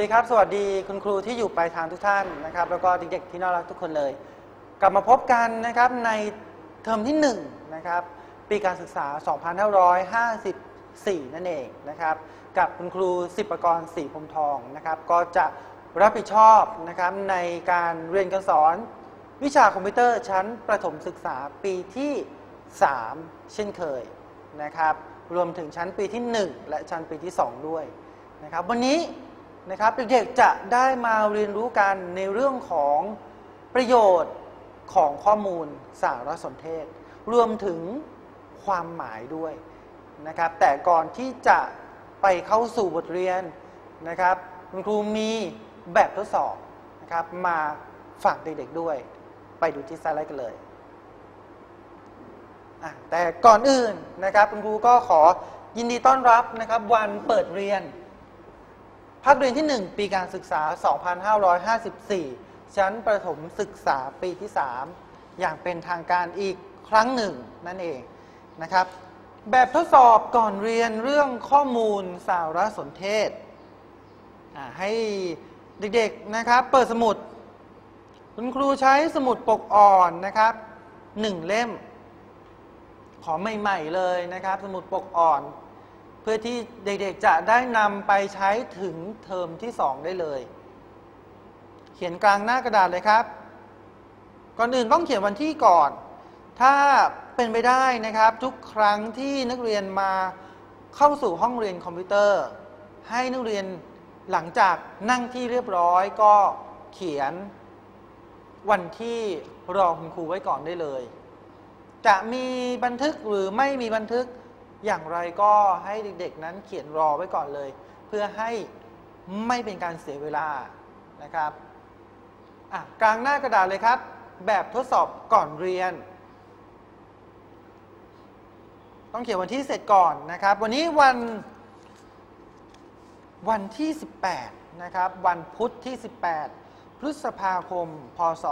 วัสดีครับ สวัสดีคุณครูที่อยู่ปลายทางทุกท่านนะครับ แล้วก็เด็กๆที่น่ารักทุกคนเลย กลับมาพบกันนะครับในเทอมที่1นะครับปีการศึกษา 2554 นั่นเองนะครับ กับคุณครูสิบประกรณ์สีพรมทองนะครับ ก็จะรับผิดชอบนะครับในการเรียนการสอน วิชาคอมพิวเตอร์ชั้นประถมศึกษาปีที่ 3 เช่นเคยนะครับ รวมถึงชั้นปีที่ 1 และชั้นปีที่ 2 ด้วยนะครับวันนี้ นะครับเด็กๆจะได้มาเรียนรู้กันในเรื่องของประโยชน์ของข้อมูลสารสนเทศ รวมถึงความหมายด้วยนะครับ แต่ก่อนที่จะไปเข้าสู่บทเรียนนะครับคุณครูมีแบบทดสอบนะครับ มาฝากเด็กๆด้วย ไปดูที่สไลด์กันเลยแต่ก่อนอื่นนะครับคุณครูก็ขอยินดีต้อนรับนะครับ วันเปิดเรียน ภาคเรียนที่ 1 ปีการศึกษา 2554 ชั้นประถมศึกษาปีที่ 3 อย่างเป็นทางการอีกครั้งหนึ่งนั่นเองนะครับ แบบทดสอบก่อนเรียนเรื่องข้อมูลสารสนเทศ ให้เด็กๆนะครับเปิดสมุด คุณครูใช้สมุดปกอ่อนนะครับหนึ่งเล่ม ขอใหม่ ๆ เลยนะครับ สมุดปกอ่อน เพื่อที่เด็กๆจะได้นำไปใช้ถึงเทอมที่2ได้เลย เขียนกลางหน้ากระดาษเลยครับ ก่อนอื่นต้องเขียนวันที่ก่อน ถ้าเป็นไปได้นะครับ ทุกครั้งที่นักเรียนมาเข้าสู่ห้องเรียนคอมพิวเตอร์ ให้นักเรียนหลังจากนั่งที่เรียบร้อยก็เขียนวันที่รอคุณครูไว้ก่อนได้เลย จะมีบันทึกหรือไม่มีบันทึก อย่างไรก็ให้เด็กๆนั้นเขียนรอไว้ก่อนเลย เพื่อให้ไม่เป็นการเสียเวลานะครับกลางหน้ากระดาษเลยครับ แบบทดสอบก่อนเรียน ต้องเขียนวันที่เสร็จก่อนนะครับ วันนี้วันวันที่ 18 นะครับ วันพุธที่ 18 พฤษภาคม พศ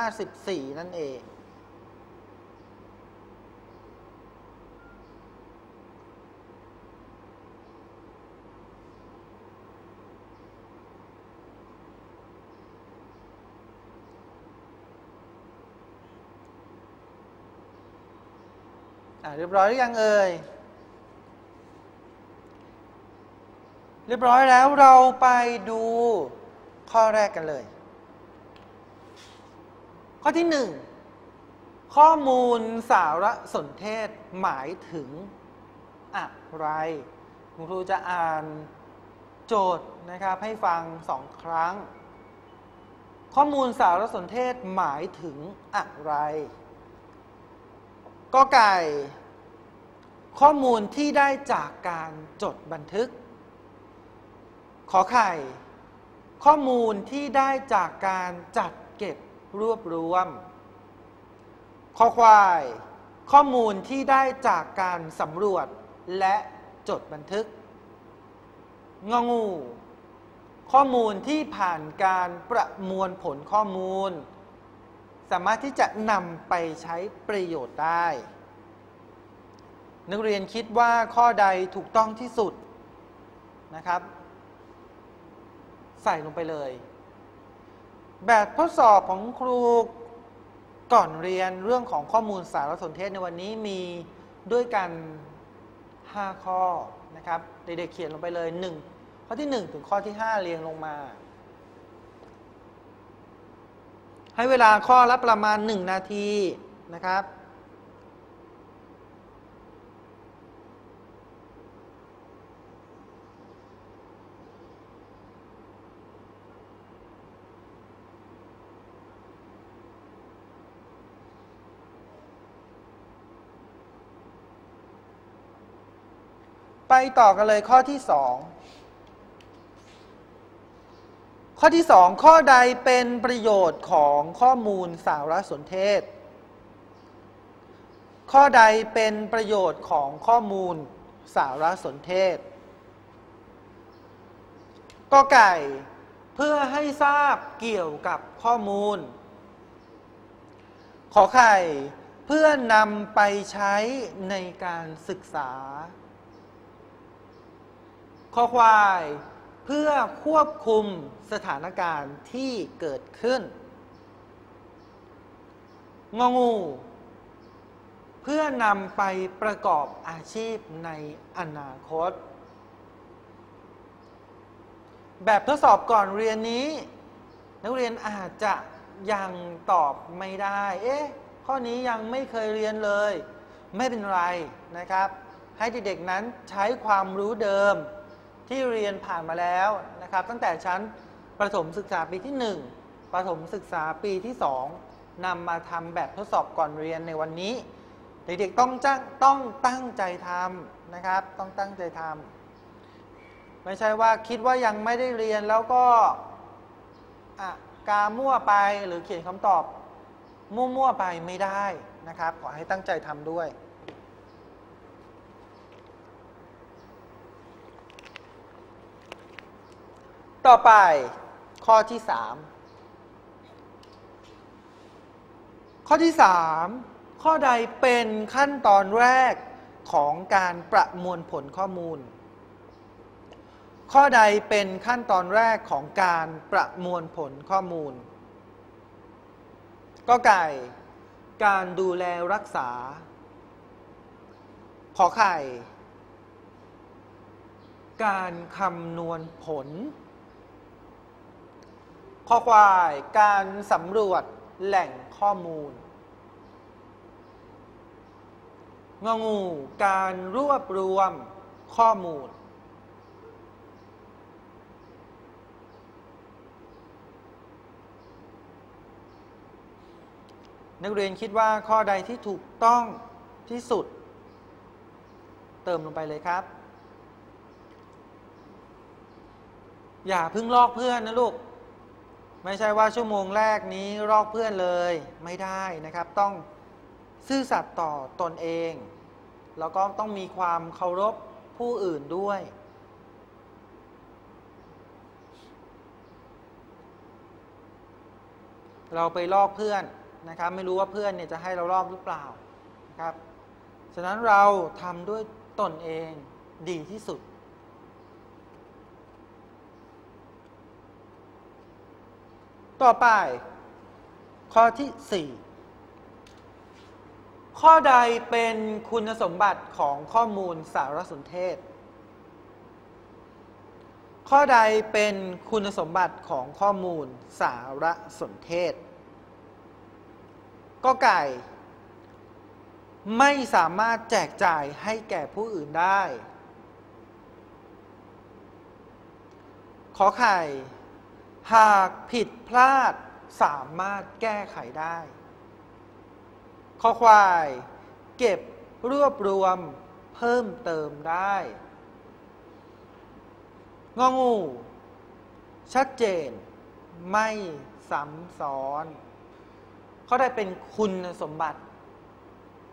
2554 นั่นเอง เรียบร้อยหรือยังเอ่ย เรียบร้อยแล้วเราไปดูข้อแรกกันเลย ข้อที่หนึ่งข้อมูลสารสนเทศหมายถึงอะไรคุณครูจะอ่านโจทย์นะครับให้ฟังสองครั้ง ข้อมูลสารสนเทศหมายถึงอะไร ก็ไก่ ข้อมูลที่ได้จากการจดบันทึก ขอไข่ ข้อมูลที่ได้จากการจัดเก็บรวบรวม ข้อควาย ข้อมูลที่ได้จากการสำรวจและจดบันทึก งองู ข้อมูลที่ผ่านการประมวลผลข้อมูล สามารถที่จะนำไปใช้ประโยชน์ได้ นักเรียนคิดว่าข้อใดถูกต้องที่สุดนะครับ ใส่ลงไปเลย แบบทดสอบของครูก่อนเรียนเรื่องของข้อมูลสารสนเทศในวันนี้มีด้วยกัน 5 ข้อนะครับ เด็กๆเขียนลงไปเลย 1 ข้อที่ 1 ถึงข้อที่ 5 เรียงลงมา ให้เวลาข้อละประมาณ 1 นาทีนะครับ ไปต่อกันเลยข้อที่2 ข้อที่ 2 ข้อใดเป็นประโยชน์ของข้อมูลสารสนเทศ ข้อใดเป็นประโยชน์ของข้อมูลสารสนเทศก็ไก่เพื่อให้ทราบเกี่ยวกับข้อมูล ขอไข่เพื่อนำไปใช้ในการศึกษา ข้อควาย เพื่อควบคุมสถานการณ์ที่เกิดขึ้น งองู เพื่อนำไปประกอบอาชีพในอนาคต แบบทดสอบก่อนเรียนนี้ นักเรียนอาจจะยังตอบไม่ได้ เอ๊ะ ข้อนี้ยังไม่เคยเรียนเลย ไม่เป็นไรนะครับ ให้เด็กๆนั้นใช้ความรู้เดิม ที่เรียนผ่านมาแล้วนะครับ ตั้งแต่ชั้นประถมศึกษาปีที่ 1 ประถมศึกษาปีที่ 2นำมาทำแบบทดสอบก่อนเรียนในวันนี้ เด็กๆต้องจ้างต้องตั้งใจทำนะครับ ต้องตั้งใจทำไม่ใช่ว่าคิดว่ายังไม่ได้เรียนแล้วก็อะกามั่วไปหรือเขียนคำตอบมั่วๆไปไม่ได้นะครับ ขอให้ตั้งใจทำด้วย ต่อไปข้อที่3ข้อที่3ข้อใดเป็นขั้นตอนแรกของการประมวลผลข้อมูล ข้อใดเป็นขั้นตอนแรกของการประมวลผลข้อมูล ก็ไก่ การดูแลรักษา ขอไข่ การคำนวณผล ข้อควายการสำรวจแหล่งข้อมูลงงู การรวบรวมข้อมูล นักเรียนคิดว่าข้อใดที่ถูกต้องที่สุด เติมลงไปเลยครับ อย่าพึ่งลอกเพื่อนนะลูก ไม่ใช่ว่าชั่วโมงแรกนี้ลอกเพื่อนเลยไม่ได้นะครับ ต้องซื่อสัตย์ต่อตนเอง แล้วก็ต้องมีความเคารพผู้อื่นด้วย เราไปลอกเพื่อนนะครับ ไม่รู้ว่าเพื่อนเนี่ยจะให้เราลอกหรือเปล่านะครับ ฉะนั้นเราทำด้วยตนเองดีที่สุด ต่อไป ข้อที่ 4 ข้อใดเป็นคุณสมบัติของข้อมูลสารสนเทศ ข้อใดเป็นคุณสมบัติของข้อมูลสารสนเทศ ก็ไก่ ไม่สามารถแจกจ่ายให้แก่ผู้อื่นได้ ขอไข่ หากผิดพลาดสามารถแก้ไขได้ ข้อควาย เก็บรวบรวมเพิ่มเติมได้ งองู ชัดเจน ไม่ซ้ำซ้อน เขาได้เป็นคุณสมบัติ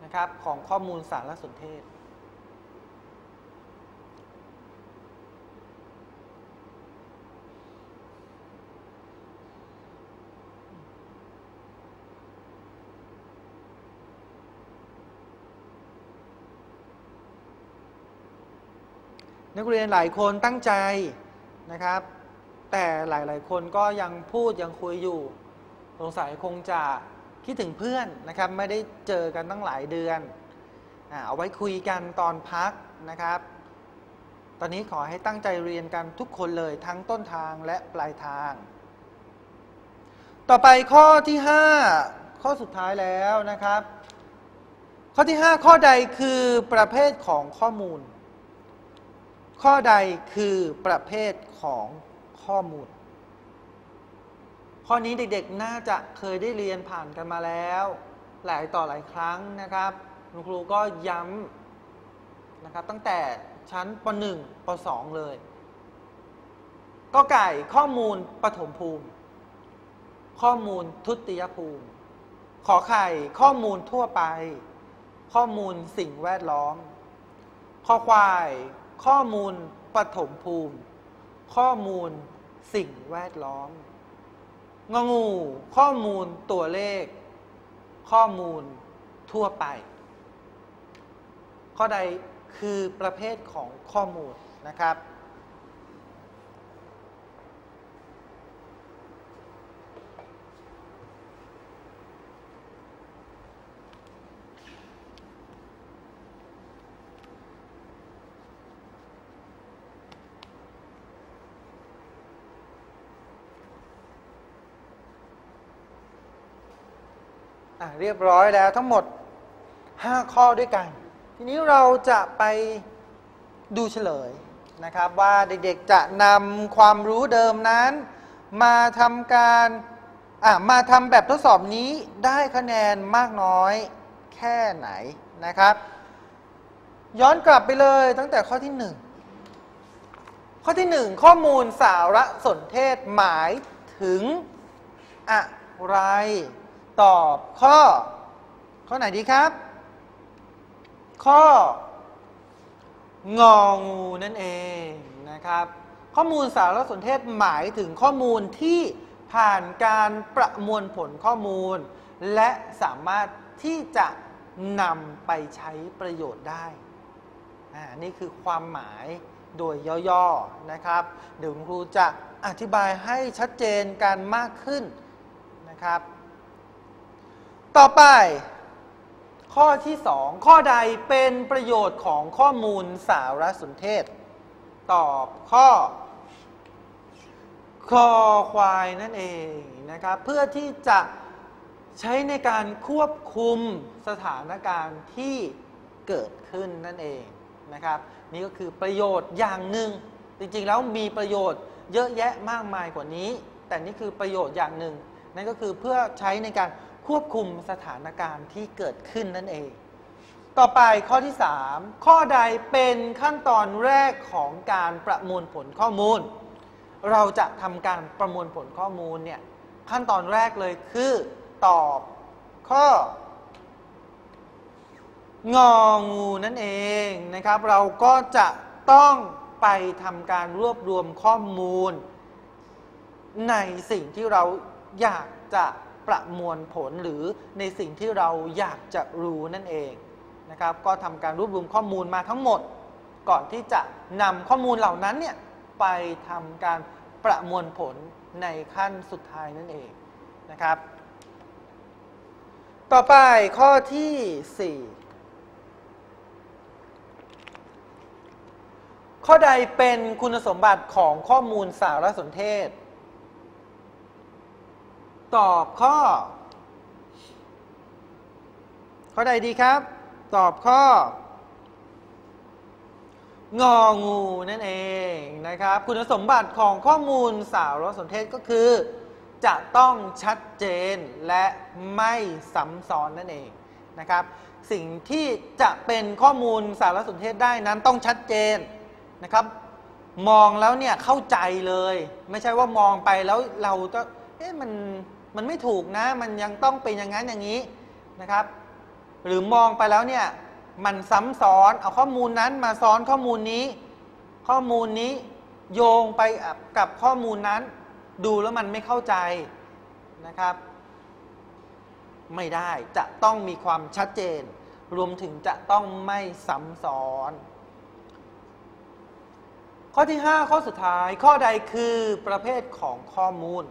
นะครับของข้อมูลสารสนเทศ นักเรียนหลายคนตั้งใจนะครับ แต่หลายๆ คนก็ยังพูดยังคุยอยู่สงสัยคงจะคิดถึงเพื่อนนะครับ ไม่ได้เจอกันตั้งหลายเดือนเอาไว้คุยกันตอนพักนะครับ ตอนนี้ขอให้ตั้งใจเรียนกันทุกคนเลยทั้งต้นทางและปลายทาง ต่อไปข้อที่ 5 ข้อสุดท้ายแล้วนะครับ ข้อที่ 5 ข้อใดคือประเภทของข้อมูล ข้อใดคือประเภทของข้อมูล ข้อนี้เด็กๆน่าจะเคยได้เรียนผ่านกันมาแล้ว หลายต่อหลายครั้งนะครับคุณครูก็ย้ำนะครับ ตั้งแต่ชั้นป .1 ป .2 เลยก็ไก่ข้อมูลปฐมภูมิ ข้อมูลทุติยภูมิ ขอไข่ข้อมูลทั่วไป ข้อมูลสิ่งแวดล้อม ข้อควาย ข้อมูลปฐมภูมิ ข้อมูลสิ่งแวดล้อม งงู ข้อมูลตัวเลข ข้อมูลทั่วไป ข้อใดคือประเภทของข้อมูลนะครับ เรียบร้อยแล้วทั้งหมด 5 ข้อด้วยกัน ทีนี้เราจะไปดูเฉลยนะครับ ว่าเด็กๆจะนำความรู้เดิมนั้น มาทำการอะมาทำแบบทดสอบนี้ได้คะแนนมากน้อยแค่ไหนนะครับ ย้อนกลับไปเลยตั้งแต่ข้อที่ 1 ข้อที่ 1 ข้อมูลสารสนเทศหมายถึงอะไร ตอบข้อ ข้อไหนดีครับ ข้ององูนั่นเองนะครับ ข้อมูลสารสนเทศหมายถึงข้อมูลที่ผ่านการประมวลผลข้อมูล และสามารถที่จะนำไปใช้ประโยชน์ได้อ่านี่คือความหมายโดยย่อๆนะครับ เดี๋ยวคุณครูจะอธิบายให้ชัดเจนกันมากขึ้นนะครับ ต่อไป ข้อที่2ข้อใดเป็นประโยชน์ของข้อมูลสารสนเทศ ตอบข้อคอควายนั่นเองนะครับเพื่อที่จะใช้ในการควบคุมสถานการณ์ที่เกิดขึ้นนั่นเองนะครับ นี่ก็คือประโยชน์อย่างหนึ่ง จริงๆแล้วมีประโยชน์เยอะแยะมากมายกว่านี้ แต่นี่คือประโยชน์อย่างหนึ่ง นั่นก็คือเพื่อใช้ในการ ควบคุมสถานการณ์ที่เกิดขึ้นนั่นเอง ต่อไปข้อที่ 3 ข้อใดเป็นขั้นตอนแรกของการประมวลผลข้อมูล เราจะทำการประมวลผลข้อมูลเนี่ยขั้นตอนแรกเลยคือตอบข้ององูนั่นเองนะครับ เราก็จะต้องไปทำการรวบรวมข้อมูล ในสิ่งที่เราอยากจะ ประมวลผลหรือในสิ่งที่เราอยากจะรู้นั่นเองนะครับ ก็ทำการรวบรวมข้อมูลมาทั้งหมด ก่อนที่จะนำข้อมูลเหล่านั้นเนี่ยไปทำการประมวลผลในขั้นสุดท้ายนั่นเองนะครับ ต่อไปข้อที่ 4 ข้อใดเป็นคุณสมบัติของข้อมูลสารสนเทศ ตอบข้อ ข้อใดดีครับ ตอบข้ององูนั่นเองนะครับ คุณสมบัติของข้อมูลสารสนเทศก็คือ จะต้องชัดเจนและไม่ซ้ำซ้อนนั่นเองนะครับ สิ่งที่จะเป็นข้อมูลสารสนเทศได้นั้นต้องชัดเจนนะครับ มองแล้วเนี่ยเข้าใจเลย ไม่ใช่ว่ามองไปแล้วเราก็เอ๊ะมัน มันไม่ถูกนะ มันยังต้องเป็นอย่างนั้นอย่างนี้นะครับ หรือมองไปแล้วเนี่ยมันซ้ำซ้อนเอาข้อมูลนั้นมาซ้อนข้อมูลนี้ ข้อมูลนี้โยงไปกับข้อมูลนั้น ดูแล้วมันไม่เข้าใจนะครับ ไม่ได้จะต้องมีความชัดเจน รวมถึงจะต้องไม่ซ้ำซ้อน ข้อที่ 5 ข้อสุดท้ายข้อใดคือประเภทของข้อมูล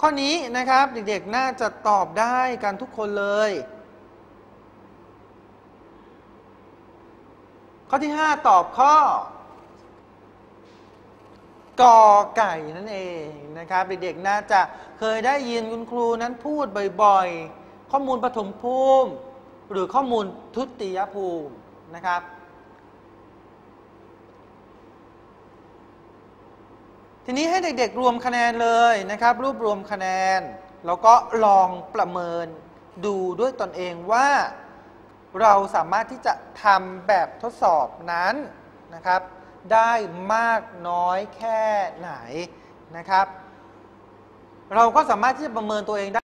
ข้อนี้นะครับเด็กๆน่าจะตอบได้กันทุกคนเลย ข้อที่ 5 ตอบข้อกอไก่นั่นเองนะครับเด็กๆน่าจะเคยได้ยินคุณครูนั้นพูดบ่อยๆ ข้อมูลปฐมภูมิ หรือข้อมูลทุติยภูมินะครับ ทีนี้ให้เด็กๆรวมคะแนนเลยนะครับ รวบรวมคะแนน แล้วก็ลองประเมินดูด้วยตนเองว่า เราสามารถที่จะทำแบบทดสอบนั้นนะครับ ได้มากน้อยแค่ไหนนะครับ เราก็สามารถที่จะประเมินตัวเองได้